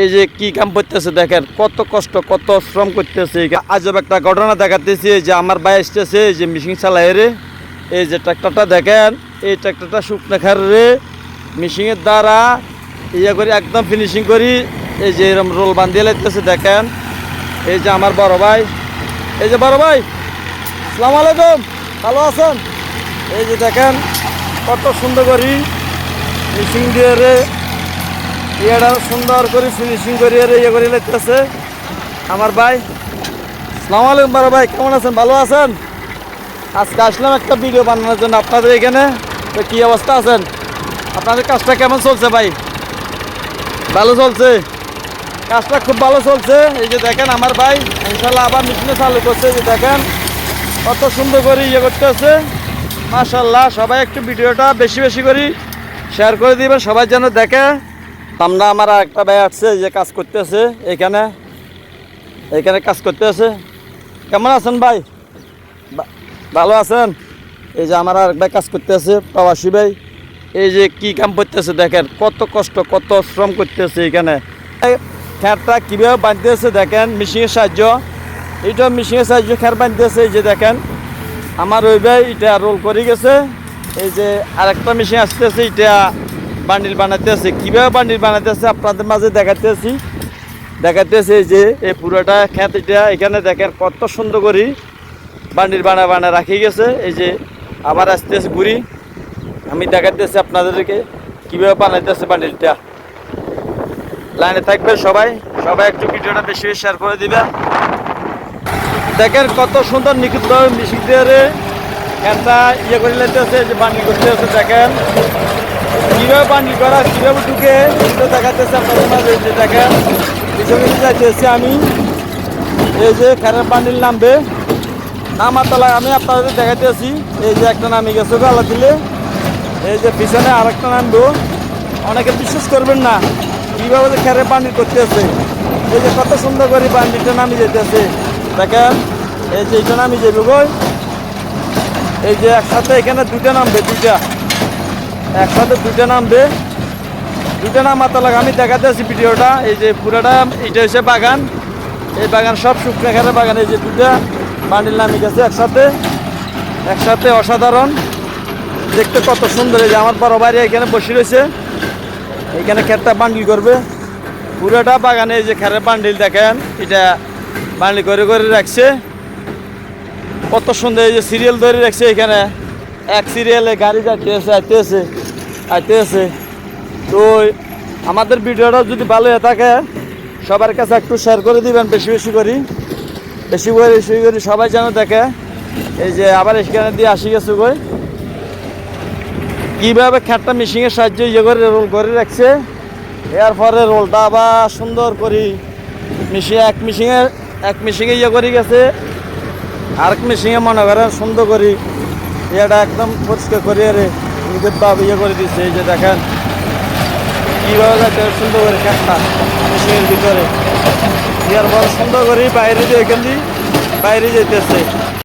এই যে কি কাম করতেছে দেখেন, কত কষ্ট, কত শ্রম করতেছে। আজব একটা ঘটনা দেখাতেছি যে আমার ভাই আসতেছে, এই যে মেশিন চালায় রে। এই যে ট্রাক্টরটা দেখেন, এই ট্রাক্টরটা শুকনো খার রে। মেশিনের দ্বারা ইয়ে করি, একদম ফিনিশিং করি। এই যে এরকম রোল বান্ধিয়ে লাগতেছে দেখেন। এই যে আমার বড় ভাই। এই যে বড় ভাই সালাম আলাইকুম, ভালো আছেন? এই যে দেখেন, কত সুন্দর করি। মেশিন দিয়ে রে ইয়েটা সুন্দর করে ফিনিশিং করে ইয়ে করে লাগতেছে। আমার ভাই সালাম আলাইকুম বড় ভাই, কেমন আছেন? ভালো আছেন? আজকে আসলাম একটা ভিডিও বানানোর জন্য আপনাদের এখানে। তো কী অবস্থা আছেন? আপনাদের কাজটা কেমন চলছে ভাই? ভালো চলছে? কাজটা খুব ভালো চলছে। এই যে দেখেন আমার ভাই, ইনশাল্লাহ আবার মেশিনে চালু করছে। যে দেখেন, কত সুন্দর করে ইয়ে করতেছে। মাশাল্লাহ, সবাই একটু ভিডিওটা বেশি বেশি করে শেয়ার করে দিবেন, সবাই যেন দেখে। আমরা আমার একটা ভাই আসছে যে কাজ করতেছে এখানে। এখানে কাজ করতেছে। কেমন আছেন ভাই? ভালো আছেন? এই যে আমার আরেক ভাই কাজ করতেছে, প্রবাসী ভাই। এই যে কি কাম করতেছে দেখেন, কত কষ্ট, কত শ্রম করতেছে এখানে। খ্যারটা কীভাবে বাঁধতেছে দেখেন, মেশিনের সাহায্য। এইটা মেশিনের সাহায্য খ্যার বাঁধতেছে, এই যে দেখেন। আমার ওই ভাই এটা রোল করে গেছে। এই যে আরেকটা মেশিন আসতেছে, এটা বান্ডিল বানাতেছে কীভাবে বান্ডিল বানাতেছে আপনাদের মাঝে দেখাতেছি দেখাতেছে যে, এই পুরোটা খ্যাত এটা, এখানে দেখেন কত সুন্দর করি বান্ডিল বানা বানা রাখি গেছে। এই যে, আবার আসতে আসতেছে ঘুরি। আমি দেখাতেছি আপনাদেরকে কীভাবে বানাইতেছে বান্ডিলটা। লাইনে থাকবেন সবাই। সবাই একটু ভিডিওটা বেশি বেশি শেয়ার করে দিবেন। দেখেন কত সুন্দর নিখুঁতভাবে মিশিং দিয়ে একটা ইয়ে করে লেতেছে যে বান্ডিল করতে আছে, দেখেন। কীভাবে বান্ডিল করা কীভাবে ঢুকে সেটা দেখাতেছে দেখেন, পিছনে আমি। এই যে খেরের বান্ডিল নামবে। নামার তলায় আমি আপনাদের দেখাতেছি এই যে একটা নামে গেছে গলা দিলে। এই যে পিছনে আরেকটা নামবো। অনেকে বিশ্বাস করবেন না কীভাবে যে খেরে বান্ডিল করতেছে এই যে কত সুন্দর করে বান্ডিলটা নামিয়ে যেতেছে দেখেন, এই যে এইটা নামিয়ে যাবে গই এই যে একসাথে এখানে দুটা নামবে, দুইটা। একসাথে দুইটা নামবে। দুইটা নামার তলায় আমি দেখাতেছি ভিডিওটা। এই যে পুরাটা, এটা হচ্ছে বাগান। এই বাগান সব শুকনো খেরে বাগান, এই যে দুইটা বান্ডিল নামে গেছে একসাথে। একসাথে অসাধারণ। দেখতে কত সুন্দর, এই যে আমার বড় বাড়ি এখানে বসে রয়েছে। এখানে খেরটা বান্ডিল করবে। পুরোটা বাগানে এই যে খেরের বান্ডিল দেখেন, এটা বান্ডিল করে করে রাখছে। কত সুন্দর এই যে সিরিয়াল ধরে রাখছে এখানে। এক সিরিয়ালে গাড়ি যাচ্ছে আইতেছে আইতেছে। তো আমাদের ভিডিওটা যদি ভালো হয়ে থাকে, সবার কাছে একটু শেয়ার করে দিবেন বেশি বেশি করি। বেশি করে বেশি করে সবাই যেন দেখে। এই যে আবার এখানে দিয়ে আসি গেছে কই? কীভাবে খ্যাটটা মেশিনের সাহায্যে ইয়ে করে রোল করে রাখছে। এর পরে রোলটা আবার সুন্দর করি। মিশিয়ে এক মিশিংয়ে এক মিশিংয়ে ইয়ে করে গেছে। আরেক মেশিনে মনে করেন সুন্দর করি। এটা একদম পরিষ্কার করে রে বাপ ইয়ে করে দিচ্ছে যে দেখেন কীভাবে সুন্দর করে খ্যাটটা মেশিনের ভিতরে। ইয়ার পর সুন্দর করে বাইরে যে এখান দিয়ে বাইরে যেতেছে